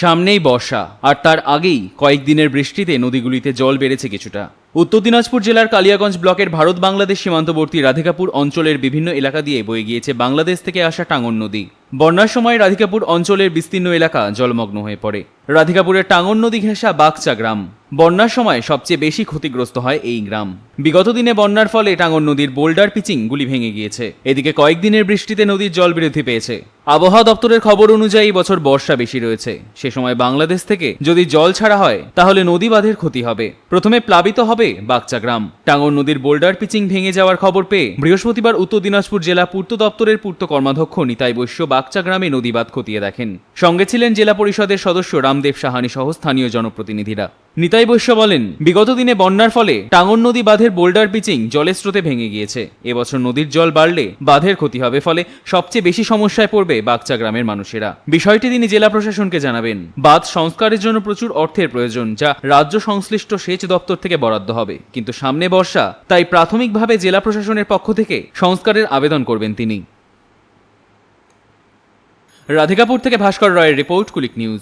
সামনেই বর্ষা, আর তার আগেই কয়েকদিনের বৃষ্টিতে নদীগুলিতে জল বেড়েছে কিছুটা। উত্তর দিনাজপুর জেলার কালিয়াগঞ্জ ব্লকের ভারত বাংলাদেশ সীমান্তবর্তী রাধিকাপুর অঞ্চলের বিভিন্ন এলাকা দিয়ে বয়ে গিয়েছে বাংলাদেশ থেকে আসা টাঙ্গন নদী। বন্যার সময় রাধিকাপুর অঞ্চলের বিস্তীর্ণ এলাকা জলমগ্ন হয়ে পড়ে। রাধিকাপুরের টাঙ্গন নদী ঘেঁষা বাগচা গ্রাম। বন্যার সময় সবচেয়ে বেশি ক্ষতিগ্রস্ত হয় এই গ্রাম। বিগত দিনে বন্যার ফলে টাঙ্গন নদীর বোল্ডার পিচিং গুলি ভেঙে গিয়েছে। এদিকে কয়েকদিনের বৃষ্টিতে নদীর জল বৃদ্ধি পেয়েছে। আবহাওয়া দপ্তরের খবর অনুযায়ী বছর বর্ষা বেশি রয়েছে। সে সময় বাংলাদেশ থেকে যদি জল ছাড়া হয়, তাহলে নদী বাঁধের ক্ষতি হবে। প্রথমে প্লাবিত হবে বাগচা গ্রাম। টাঙ্গন নদীর বোল্ডার পিচিং ভেঙে যাওয়ার খবর পেয়ে বৃহস্পতিবার উত্তর দিনাজপুর জেলা পূর্ত দপ্তরের পূর্ত কর্মাধ্যক্ষ নিতাই বৈশ্য বাগচা গ্রামে নদী বাঁধ খতিয়ে দেখেন। সঙ্গে ছিলেন জেলা পরিষদের সদস্য রামদেব সাহানি সহ স্থানীয় জনপ্রতিনিধিরা। নিতাই বৈশ্য বলেন, বিগত দিনে বন্যার ফলে টাঙ্গন নদী বাঁধের বোল্ডার পিচিং জলের স্রোতে ভেঙে গিয়েছে। এবছর নদীর জল বাড়লে বাঁধের ক্ষতি হবে, ফলে সবচেয়ে বেশি সমস্যায় পড়বে বাগচা গ্রামের মানুষেরা। বিষয়টি তিনি জেলা প্রশাসনকে জানাবেন। বাঁধ সংস্কারের জন্য প্রচুর অর্থের প্রয়োজন, যা রাজ্য সংশ্লিষ্ট সেচ দপ্তর থেকে বরাদ্দ হবে। কিন্তু সামনে বর্ষা, তাই প্রাথমিকভাবে জেলা প্রশাসনের পক্ষ থেকে সংস্কারের আবেদন করবেন তিনি। রাধিকাপুর থেকে ভাস্কর রায়ের রিপোর্ট, কুলিক নিউজ।